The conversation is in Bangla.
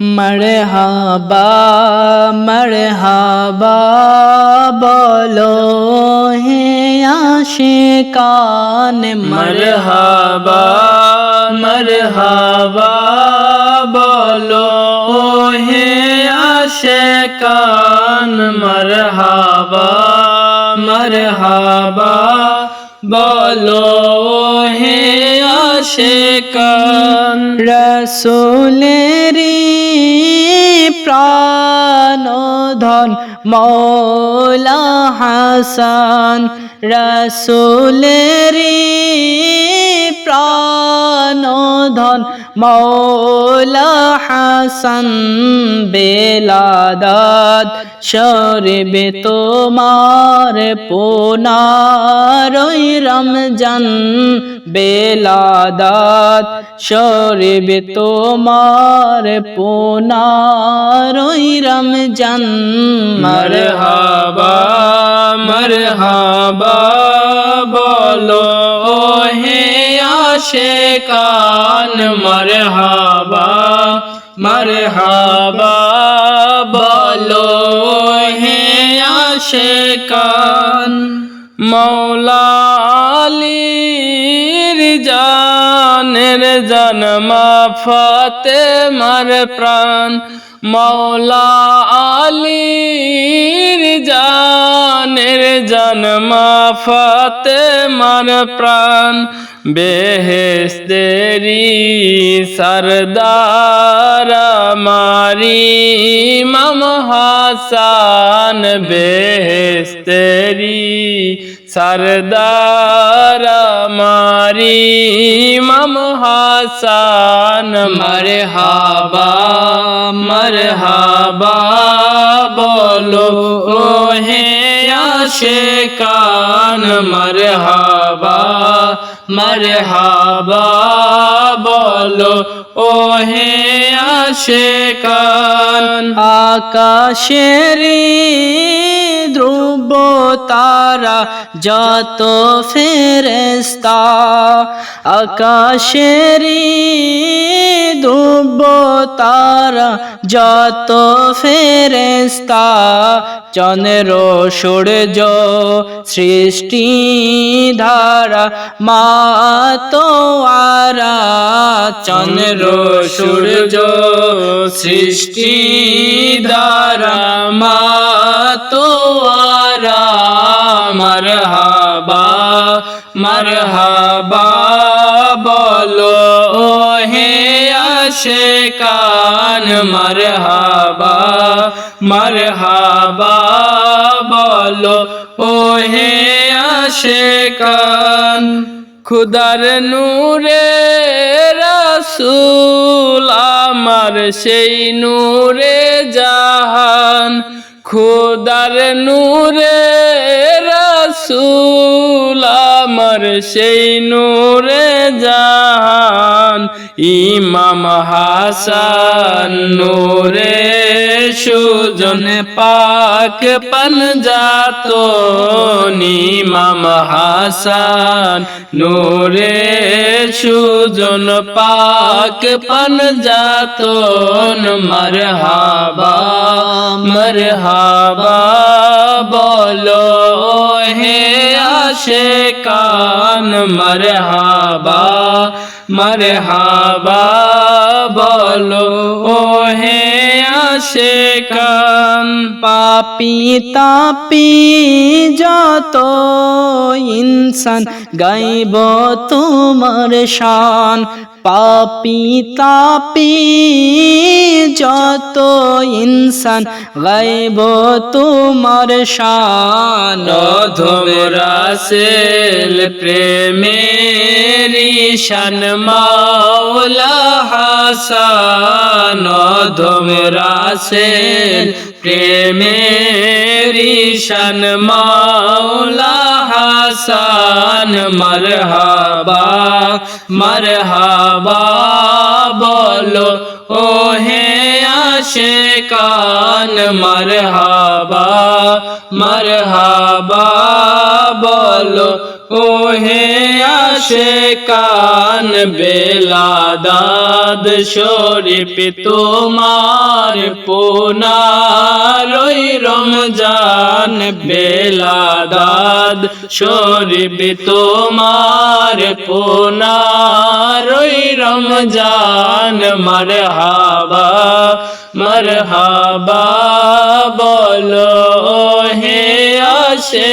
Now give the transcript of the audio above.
মরহাবা মরহাবা বলো হে আশিকান মরহাবা মরহাবা বলো হে আশেকান মরহাবা মরহাবা বলো হে আশেকান। রসুলেরি প্রাণধন মৌলা হাসান। রসুলেরি প্রাণধন মৌলা হাসান বেলাদাত শরবে তোমার পোনারই রমজান বেলাদাত শরবে তোমার পোনারই রমজান। মরহাবা মরহাবা। আশেকান মরহাবা মরহাবা, বলো হে আশেকান মৌলা আলীর জানের জন্মা ফতে মার প্রাণ মৌলা আলীর জানের জন্মা ফতে মার প্রাণ। বেহেস্তেরি সরদার মারি মম হাসান বেহেস্তেরি সরদার মারি মম হাসান মরহাবা মরহাবা, বলো ও হে আশেকান মরহাবা। মরহাবা বলো ও হে আশেকান। আকাশেরি ধ্রুব তারা যত ফেরেস্তা আকাশেরি ধ্রুব তারা যত ফেরেস্তা চন্দ্র, সূর্য, সৃষ্টি ধারা মাতোয়ারা চন্দ্র, সূর্য সৃষ্টি দ্বারা মাতোয়ারা। মরহাবা মরহাবা, বলো হে আশেকান। মরহাবা মরহাবা, বলো ও হে আশেকান। খুদার নূরে রসুল আমার সেই নূরে জাহান। খুদার নূরে রসুল আমার সেই নূরে ইমাম হাসান নূরে সুজন পাক পঞ্জাত ইমাম হাসান নূরে সুজন পাক পঞ্জাত মরহাবা মরহাবা বলো হে আশেকান মরহাবা মরহাবা বলো ও হে আশেকান পাপি তাপি যত ইনসান গাইব তোমার শান পাপি তাপি যত ইনসান, গাইব তোমার শান। ধোমরা সেল প্রেমেরি শান, মাওলা হাসান। ধোমরা সেল প্রেমেরি শান মাওলা হাসান মরহাবা মরহাবা বলো ও হে আশেকান মরহাবা মরহাবা বলো ও হে আসে কান বেলাদাদ শরীফ তোমার পুনারই রমজান বেলাদাদ শরীফ তোমার পুনারই রমজান মারহাবা মারহাবা বলো, হে আশে